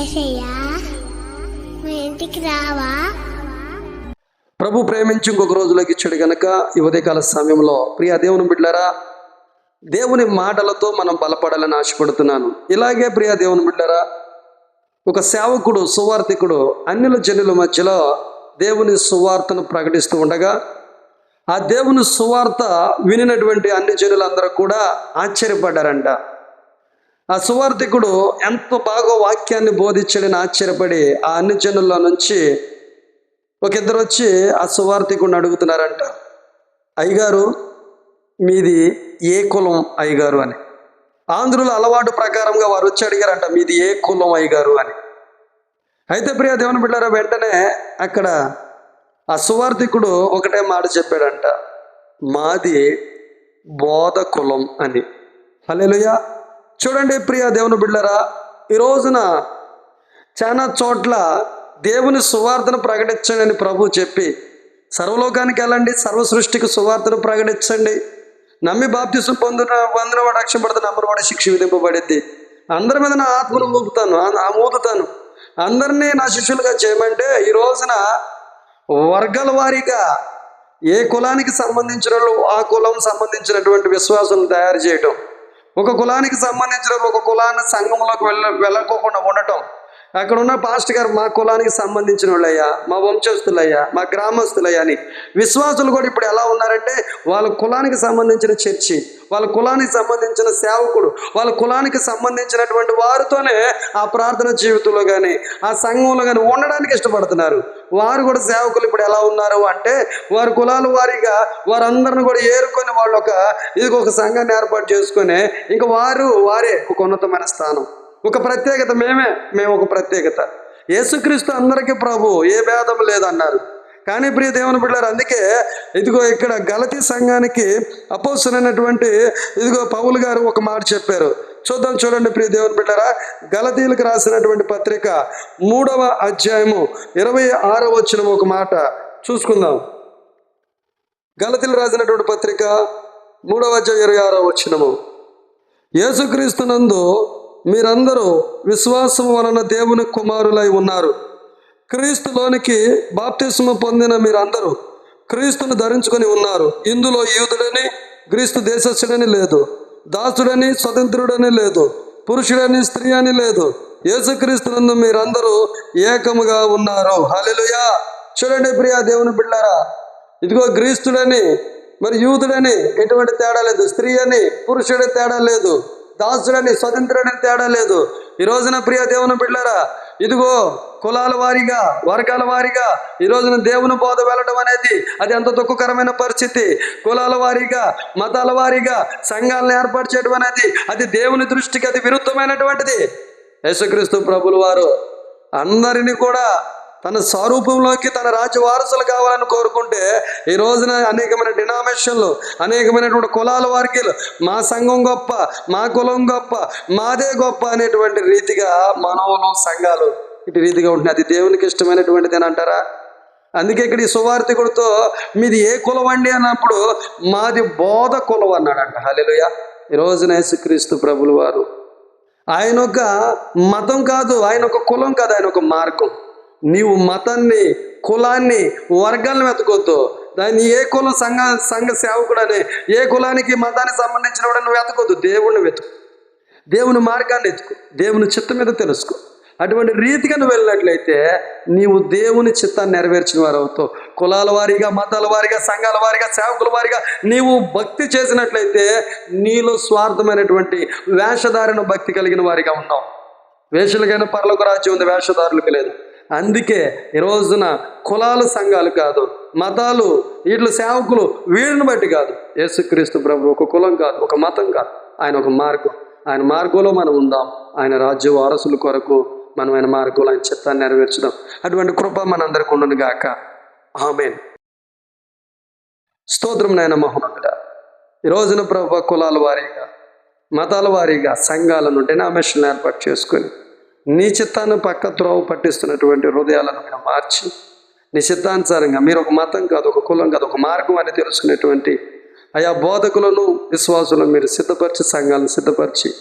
ఏసయ్యా మా ఇంటికి రావా? ప్రభు ప్రేమించి ఇంకొక రోజులోకి ఇచ్చాడు గనక ఈ ఉదయకాల సమయంలో. ప్రియా దేవుని బిడ్డారా దేవుని మాటలతో మనం బలపడాలని ఆశపడుతున్నాను. ఇలాగే ప్రియ దేవుని బిడ్డారా ఒక సేవకుడు సువార్థికుడు అన్యుల జనుల మధ్యలో దేవుని సువార్తను ప్రకటిస్తూ ఉండగా ఆ దేవుని సువార్త వినినటువంటి అన్ని జనులందరూ కూడా ఆశ్చర్యపడ్డారంట. ఆ సువార్థికుడు ఎంత బాగా వాక్యాన్ని బోధించాడని ఆశ్చర్యపడి ఆ అన్ని జనుల్లో నుంచి ఒక ఇద్దరు వచ్చి ఆ సువార్థికుడిని అడుగుతున్నారంట. అయ్యగారు మీది ఏ కులం అయ్యగారు? అని. ఆంధ్రుల అలవాటు ప్రకారంగా వారు వచ్చి అడిగారంట మీది ఏ కులం అయ్యగారు? అని. అయితే ప్రియ దేవుని బిడ్డారా వెంటనే అక్కడ ఆ సువార్థికుడు ఒకటే మాట చెప్పాడంట మాది బోధ కులం అని. హలేలుయా చూడండి ప్రియ దేవుని బిడ్డరా ఈ రోజున చాలా చోట్ల దేవుని సువార్తను ప్రకటించండి ప్రభు చెప్పి సర్వలోకానికి వెళ్ళండి సర్వ సృష్టికి సువార్తను ప్రకటించండి. నమ్మి బాప్తిసం పొందిన వందన వాడు రక్షపడుతున్న నమ్మని శిక్ష విధింపబడింది అందరి మీద నా ఆత్మను మూపుతాను మూపుతాను ఆ అందరినీ నా శిష్యులుగా చేయమంటే ఈ రోజున వర్గాల వారీగా ఏ కులానికి సంబంధించిన వాళ్ళు ఆ కులం సంబంధించినటువంటి విశ్వాసం తయారు చేయటం. ఒక కులానికి సంబంధించిన ఒక కులాన్ని సంఘంలోకి వెళ్ళ వెళ్ళకోకుండా ఉండటం. అక్కడ ఉన్న పాస్ట్ గారు మా కులానికి సంబంధించిన వాళ్ళయ్యా మా వంశస్థులయ్యా మా గ్రామస్తులయ్యా అని విశ్వాసులు కూడా ఇప్పుడు ఎలా ఉన్నారంటే వాళ్ళ కులానికి సంబంధించిన చర్చి వాళ్ళ కులానికి సంబంధించిన సేవకుడు వాళ్ళ కులానికి సంబంధించినటువంటి వారితోనే ఆ ప్రార్థన జీవితంలో కానీ ఆ సంఘంలో కానీ ఉండడానికి ఇష్టపడుతున్నారు. వారు కూడా సేవకులు ఇప్పుడు ఎలా ఉన్నారు అంటే వారి కులాల వారీగా వారందరిని కూడా ఏరుకొని వాళ్ళు ఒక ఇది ఒక సంఘాన్ని ఏర్పాటు చేసుకొని ఇంకా వారు వారే ఒక ఉన్నతమైన స్థానం. ఒక ప్రత్యేకత మేమే మేము ఒక ప్రత్యేకత. యేసుక్రీస్తు అందరికీ ప్రభు ఏ భేదం లేదన్నారు. కానీ ప్రియ దేవుని బిడ్డారు అందుకే ఇదిగో ఇక్కడ గలతీ సంఘానికి అపోసరైనటువంటి ఇదిగో పౌలు గారు ఒక మాట చెప్పారు. చూద్దాం చూడండి ప్రియ దేవుని బిడ్డారా గలతీలకు రాసినటువంటి పత్రిక మూడవ అధ్యాయము ఇరవై ఆరవ వచ్చిన ఒక మాట. చూసుకుందాం. గలతీలు రాసినటువంటి పత్రిక మూడవ అధ్యాయం ఇరవై ఆరవ వచ్చినము యేసుక్రీస్తునందు మీరందరూ విశ్వాసం వలన దేవుని కుమారులై ఉన్నారు. క్రీస్తులోనికి బాప్తిస్మ పొందిన మీరందరూ క్రీస్తును ధరించుకొని ఉన్నారు. ఇందులో యూదుడని క్రీస్తు దేశస్థుడని లేదు. దాసుడని స్వతంత్రుడని లేదు. పురుషుడని స్త్రీ అని లేదు. యేసుక్రీస్తునందు మీరందరూ ఏకముగా ఉన్నారు. హల్లెలూయా! చూడండి ప్రియా దేవుని బిళ్ళారా ఇదిగో గ్రీస్తుడని మరి యూదుడని ఎటువంటి తేడా లేదు. స్త్రీ అని పురుషుడి తేడా లేదు. దాసుడని స్వతంత్రుడని తేడా లేదు. ఈ రోజున ప్రియ దేవుని బిడ్డారా ఇదిగో కులాల వారీగా వర్గాల వారీగా ఈ రోజున దేవుని బోధ వెళ్ళడం అనేది అది ఎంత దుఃఖకరమైన పరిస్థితి. కులాల వారీగా మతాల వారీగా సంఘాలను ఏర్పాటు చేయడం అనేది అది దేవుని దృష్టికి అది విరుద్ధమైనటువంటిది. యేసుక్రీస్తు ప్రభులు వారు అందరినీ కూడా తన స్వరూపంలోకి తన రాజ్య వారసులు కావాలని కోరుకుంటే ఈ రోజున అనేకమైన డినామినేషన్లు అనేకమైనటువంటి కులాల వారికి మా సంఘం గొప్ప మా కులం గొప్ప మాదే గొప్ప అనేటువంటి రీతిగా మనవులు సంఘాలు ఇటు రీతిగా ఉంటుంది అది దేవునికి ఇష్టమైనటువంటిది అని అంటారా? అందుకే ఇక్కడ ఈ సువార్థికుడితో మీది ఏ కులం అండి అన్నప్పుడు మాది బోధ కులం అన్నాడంట. హలెలుయ ఈ రోజున యేసుక్రీస్తు ప్రభులు వారు. ఆయన ఒక మతం కాదు ఆయన ఒక కులం కాదు ఆయన ఒక మార్గం. నీవు మతాన్ని కులాన్ని వర్గాలను వెతకొద్దు. దాన్ని ఏ కులం సంఘ సంఘ సేవకుడని ఏ కులానికి మతానికి సంబంధించిన వాడు నువ్వు వెతకొద్దు. దేవుణ్ణి వెతుకు. దేవుని మార్గాన్ని ఎత్తుకు. దేవుని చిత్తం మీద తెలుసుకో. అటువంటి రీతిగా నువ్వు వెళ్ళినట్లయితే నీవు దేవుని చిత్తాన్ని నెరవేర్చిన వారు అవుతావు కులాల వారీగా మతాల వారీగా సంఘాల వారీగా సేవకుల వారీగా నీవు భక్తి చేసినట్లయితే నీలో స్వార్థమైనటువంటి వేషధారణ భక్తి కలిగిన వారిగా ఉన్నావు. వేషలకైనా పర్లోక రాజ్యం ఉంది వేషధారులకు లేదు. అందుకే ఈ రోజున కులాలు సంఘాలు కాదు మతాలు వీటి సేవకులు వీడిని బట్టి కాదు. యేసుక్రీస్తు ప్రభు ఒక కులం కాదు ఒక మతం కాదు. ఆయన ఒక మార్గం. ఆయన మార్గంలో మనం ఉందాం. ఆయన రాజ్య వారసుల కొరకు మనం ఆయన మార్గంలో ఆయన చిత్తాన్ని నెరవేర్చడం అటువంటి కృప మనందరికి ఉండను గాక. ఆమెన్. స్తోత్రం నాయన మహోన్నతుడ. ఈ రోజున ప్రభు కులాల వారీగా మతాల వారీగా సంఘాలను డినామేషన్ ఏర్పాటు చేసుకొని నీ చిత్తాన్ని పక్క త్రోవ పట్టిస్తున్నటువంటి హృదయాలను మీరు మార్చి నీ చిత్తానుసారంగా మీరు ఒక మతం కాదు ఒక కులం కాదు ఒక మార్గం అని తెలుసుకునేటువంటి ఆయా బోధకులను విశ్వాసులను మీరు సిద్ధపరిచి సంఘాలను సిద్ధపరిచి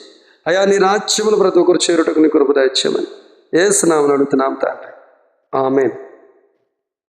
అయా నీ రాజ్యములు ప్రతి ఒక్కరు చేరుటకు నీ కృప దయచేయమని. ఏసునామని అడుగుతున్నాం తండ్రి. ఆమెను.